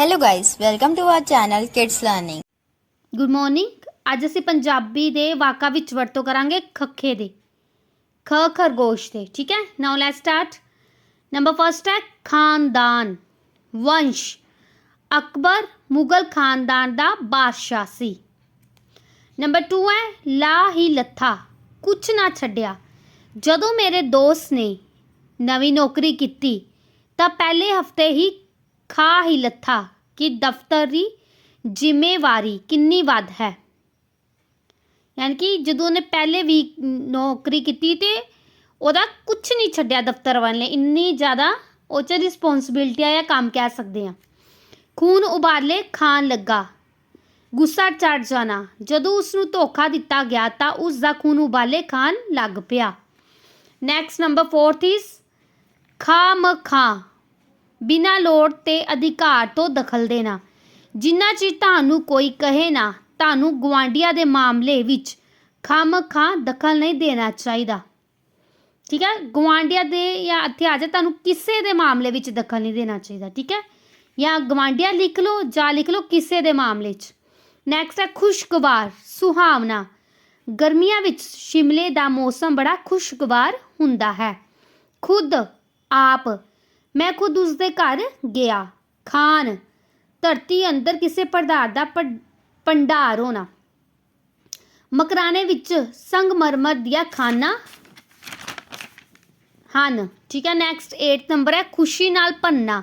Hello guys, welcome to our channel Kids Learning. Good morning ਅੱਜ ਅਸੀਂ ਪੰਜਾਬੀ ਦੇ ਵਾਕਾਂ ਵਿੱਚ ਵਰਤੋਂ ਕਰਾਂਗੇ ਖੱਖੇ ਦੇ। ਖ ਖਰਗੋਸ਼ ਦੇ ਠੀਕ ਹੈ? Now let's start number first ਹੈ ਖਾਨਦਾਨ। ਵੰਸ਼। ਅਕਬਰ ਮੁਗਲ ਖਾਨਦਾਨ ਦਾ ਬਾਦਸ਼ਾਹ। ਸੀ ਨੰਬਰ 2 ਹੈ ਲਾ ਹੀ ਲੱਥਾ ਕੁਛ ਨਾ ਛੱਡਿਆ। ਜਦੋਂ ਮੇਰੇ ਦੋਸਤ ਨੇ ਨਵੀਂ ਨੌਕਰੀ ਕੀਤੀ ਤਾਂ ਪਹਿਲੇ ਹਫ਼ਤੇ ਹੀ ਖਾ ਹੀ ਲੱਥਾ ਕਿ ਦਫ਼ਤਰ ਦੀ ਜ਼ਿੰਮੇਵਾਰੀ ਕਿੰਨੀ ਵੱਧ ਹੈ। ਯਾਨੀ ਕਿ ਜਦੋਂ ਉਹਨੇ ਪਹਿਲੇ ਵੀ ਨੌਕਰੀ ਕੀਤੀ ਤੇ ਉਹਦਾ ਕੁਝ ਨਹੀਂ ਛੱਡਿਆ ਦਫ਼ਤਰ ਵਾਲੇ ਇੰਨੀ ਜ਼ਿਆਦਾ ਉਹ 'ਚ ਰਿਸਪੌਂਸਿਬਿਲਟੀ ਆ ਜਾਂ ਕੰਮ ਕਹਿ ਸਕਦੇ ਆ ਖੂਨ ਉਬਾਲੇ ਖਾਣ ਲੱਗਾ, ਗੁੱਸਾ ਚੜ ਜਾਣਾ, ਜਦੋਂ ਉਸ ਨੂੰ ਧੋਖਾ ਦਿੱਤਾ ਗਿਆ ਤਾਂ ਉਸ ਦਾ ਖੂਨ ਉਬਾਲੇ ਖਾਣ ਲੱਗ ਪਿਆ। ਨੈਕਸਟ ਨੰਬਰ 4th ਇਜ਼ ਖਾਮਖਾ। ਬਿਨਾਂ ਲੋੜ ਤੇ ਅਧਿਕਾਰ ਤੋਂ ਦਖਲ ਦੇਣਾ। ਜਿੰਨਾ ਚਿਰ ਤੁਹਾਨੂੰ ਕੋਈ ਕਹੇ ਨਾ, ਤੁਹਾਨੂੰ ਗਵਾਂਡੀਆਂ ਦੇ ਮਾਮਲੇ ਵਿੱਚ ਖਾਮਖਾ ਦਖਲ ਨਹੀਂ ਦੇਣਾ ਚਾਹੀਦਾ। ਠੀਕ ਹੈ? ਗਵਾਂਡੀਆਂ ਦੇ ਜਾਂ ਇੱਥੇ ਆ ਜਾ ਤੁਹਾਨੂੰ ਕਿਸੇ ਦੇ ਮਾਮਲੇ ਵਿੱਚ ਦਖਲ ਨਹੀਂ ਦੇਣਾ ਚਾਹੀਦਾ, ਠੀਕ ਹੈ? ਜਾਂ ਗਵਾਂਡੀਆਂ ਲਿਖ ਲਓ ਜਾਂ ਲਿਖ ਲਓ ਕਿਸੇ ਦੇ ਮਾਮਲੇ 'ਚ। ਨੈਕਸਟ ਹੈ ਖੁਸ਼ਗਵਾਰ, ਸੁਹਾਵਣਾ। ਗਰਮੀਆਂ ਵਿੱਚ ਸ਼ਿਮਲੇ ਦਾ ਮੌਸਮ ਬੜਾ ਖੁਸ਼ਗਵਾਰ ਹੁੰਦਾ ਹੈ। ਖੁਦ ਆਪ ਮੈਂ ਖੁਦ ਉਸ ਦੇ ਘਰ ਗਿਆ। ਖਾਨ, ਧਰਤੀ ਅੰਦਰ ਕਿਸੇ ਪਦਾਰਥ ਦਾ ਭੰਡਾਰ ਹੋਣਾ। ਮਕਰਾਨੇ ਵਿੱਚ ਸੰਗਮਰਮਰ ਦੀਆਂ ਖਾਨਾ ਹਨ। ਠੀਕ ਹੈ ਨੈਕਸਟ 8 ਨੰਬਰ ਹੈ, ਖੁਸ਼ੀ ਨਾਲ ਭੰਨਾ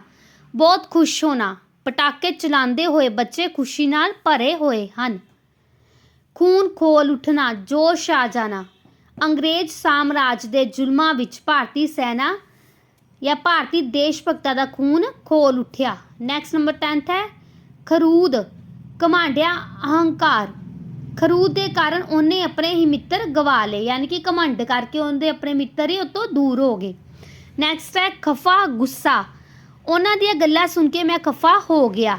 ਬਹੁਤ ਖੁਸ਼ ਹੋਣਾ। ਪਟਾਕੇ ਚਲਾਉਂਦੇ ਹੋਏ ਬੱਚੇ ਖੁਸ਼ੀ ਨਾਲ ਭਰੇ ਹੋਏ ਹਨ। ਖੂਨ ਖੋਲ ਉੱਠਣਾ, ਜੋਸ਼ ਆ ਜਾਣਾ। ਅੰਗਰੇਜ਼ ਸਾਮਰਾਜ ਦੇ ਜ਼ੁਲਮਾਂ ਵਿੱਚ ਭਾਰਤੀ ਸੈਨਾ ਜਾਂ ਭਾਰਤੀ ਦੇਸ਼ ਭਗਤਾਂ ਦਾ ਖੂਨ ਖੋਲ ਉੱਠਿਆ। ਨੈਕਸਟ ਨੰਬਰ 10th ਹੈ, ਖਰੂਦ, ਕਮਾਂਡਿਆ ਅਹੰਕਾਰ। ਖਰੂਦ ਦੇ ਕਾਰਨ ਉਹਨੇ ਆਪਣੇ ਹੀ ਮਿੱਤਰ ਗਵਾ ਲਏ, ਯਾਨੀ ਕਿ ਕਮੰਡ ਕਰਕੇ ਉਹਦੇ ਆਪਣੇ ਮਿੱਤਰ ਹੀ ਉਹ ਤੋਂ ਦੂਰ ਹੋ ਗਏ। ਨੈਕਸਟ ਹੈ, ਖਫਾ, ਗੁੱਸਾ। ਉਹਨਾਂ ਦੀਆਂ ਗੱਲਾਂ ਸੁਣ ਕੇ ਮੈਂ ਖਫਾ ਹੋ ਗਿਆ।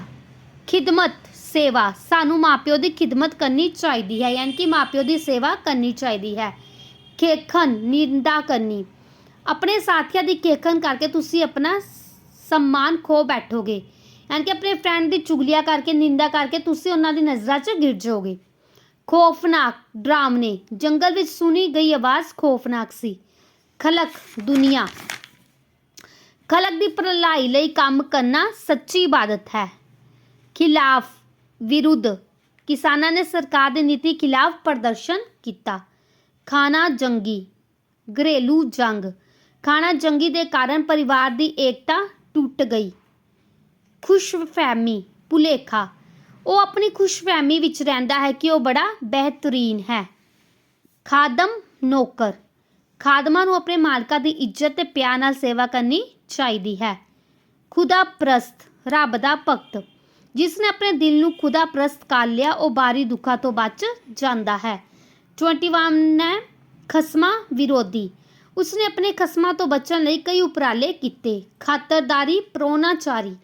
ਖਿਦਮਤ, ਸੇਵਾ। ਸਾਨੂੰ ਮਾਪਿਓ ਦੀ ਖਿਦਮਤ ਕਰਨੀ ਚਾਹੀਦੀ ਹੈ, ਯਾਨੀ ਕਿ ਮਾਪਿਓ ਦੀ ਸੇਵਾ ਕਰਨੀ ਚਾਹੀਦੀ ਹੈ। ਖੇਖਣ, ਨਿੰਦਾ ਕਰਨੀ। ਆਪਣੇ ਸਾਥੀਆਂ ਦੀ ਖੇਖਣ ਕਰਕੇ ਤੁਸੀਂ ਆਪਣਾ ਸਨਮਾਨ ਖੋ ਬੈਠੋਗੇ ਯਾਨੀ ਕਿ ਆਪਣੇ ਫਰੈਂਡ ਦੀ ਚੁਗਲੀਆਂ ਕਰਕੇ ਨਿੰਦਾ ਕਰਕੇ ਤੁਸੀਂ ਉਹਨਾਂ ਦੀ ਨਜ਼ਰਾਂ 'ਚ ਗਿਰ ਜਾਓਗੇ ਖੌਫਨਾਕ ਡਰਾਮਨੇ ਜੰਗਲ ਵਿੱਚ ਸੁਣੀ ਗਈ ਆਵਾਜ਼ ਖੌਫਨਾਕ ਸੀ ਖਲਕ ਦੁਨੀਆ ਖਲਕ ਦੀ ਭਲਾਈ ਲਈ ਕੰਮ ਕਰਨਾ ਸੱਚੀ ਇਬਾਦਤ ਹੈ ਖਿਲਾਫ ਵਿਰੁੱਧ ਕਿਸਾਨਾਂ ਨੇ ਸਰਕਾਰ ਦੀ ਨੀਤੀ ਖਿਲਾਫ ਪ੍ਰਦਰਸ਼ਨ ਕੀਤਾ ਖਾਣਾ ਜੰਗੀ ਘਰੇਲੂ ਜੰਗ ਖਾਣਾ ਜੰਗੀ ਦੇ ਕਾਰਨ ਪਰਿਵਾਰ ਦੀ ਏਕਤਾ ਟੁੱਟ ਗਈ। ਖੁਸ਼ਫਹਿਮੀ, ਭੁਲੇਖਾ। ਉਹ ਆਪਣੀ ਖੁਸ਼ਫਹਿਮੀ ਵਿੱਚ ਰਹਿੰਦਾ ਹੈ ਕਿ ਉਹ ਬੜਾ ਬਿਹਤਰੀਨ ਹੈ। ਖਾਦਮ ਨੌਕਰ। ਖਾਦਮਾਂ ਨੂੰ ਆਪਣੇ ਮਾਲਕਾਂ ਦੀ ਇੱਜ਼ਤ ਤੇ ਪਿਆਰ ਨਾਲ ਸੇਵਾ ਕਰਨੀ ਚਾਹੀਦੀ ਹੈ। ਖੁਦਾ ਪ੍ਰਸਤ, ਰੱਬ ਦਾ ਭਗਤ। ਜਿਸ ਨੇ ਆਪਣੇ ਦਿਲ ਨੂੰ ਖੁਦਾ ਪ੍ਰਸਤ ਕਰ ਲਿਆ, ਉਹ ਬਾਰੀ ਦੁੱਖਾਂ ਤੋਂ ਬਚ ਜਾਂਦਾ ਹੈ। 21 ਹੈ ਖਸਮਾ ਵਿਰੋਧੀ। ਉਸਨੇ ਆਪਣੇ ਖਸਮਾਂ ਤੋਂ ਬਚਣ ਲਈ ਕਈ ਉਪਰਾਲੇ ਕੀਤੇ। ਖਾਤਰਦਾਰੀ ਪ੍ਰੋਨਾਚਾਰੀ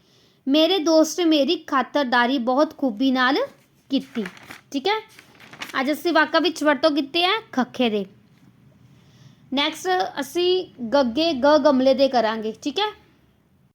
ਮੇਰੇ ਦੋਸਤ ਨੇ ਮੇਰੀ ਖਾਤਰਦਾਰੀ ਬਹੁਤ ਖੂਬੀ ਨਾਲ ਕੀਤੀ। ਠੀਕ ਹੈ? ਅੱਜ ਅਸੀਂ ਵਾਕਾ ਵਿੱਚ ਵਰਤੋਂ ਕੀਤੇ ਹੈ ਖੱਖੇ ਦੇ। ਨੈਕਸਟ ਅਸੀਂ ਗੱਗੇ ਗ ਗਮਲੇ ਦੇ ਕਰਾਂਗੇ। ਠੀਕ ਹੈ?